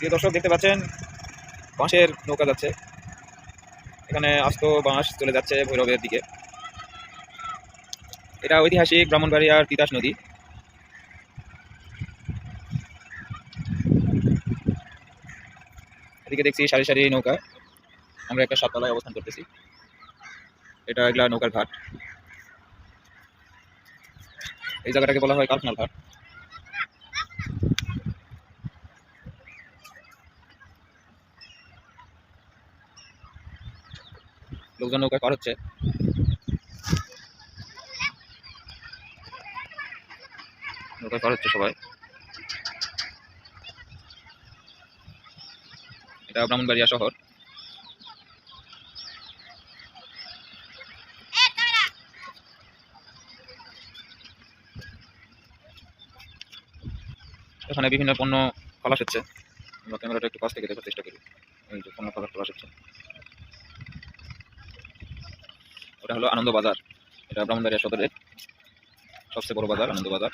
প্রিয় দর্শক, দেখতে পাচ্ছেন, বাঁশের নৌকা যাচ্ছে। এখানে আস্ত বাঁশ চলে যাচ্ছে ভৈরবের দিকে। এটা ঐতিহাসিক ব্রাহ্মণবাড়িয়ার তিতাস নদী। এদিকে দেখছি সারি সারি নৌকা। আমরা একটা সাততলায় অবস্থান করতেছি। এটা এগুলা নৌকার ঘাট। এই জায়গাটাকে বলা হয় কারখানার ঘাট। লোকজন নৌকায় পার হচ্ছে। নৌকায় পার হচ্ছে সবাই। এটা ব্রাহ্মণবাড়িয়া শহর। এখানে বিভিন্ন পণ্য খলাস হচ্ছে। আমরা ক্যামেরাটা একটু কাছ থেকে দেখার চেষ্টা করি। এই যে পণ্য খলাস খলাস হচ্ছে। ওটা হলো আনন্দবাজার। এটা ব্রাহ্মণবাড়িয়া সদরের সবচেয়ে বড় বাজার আনন্দ বাজার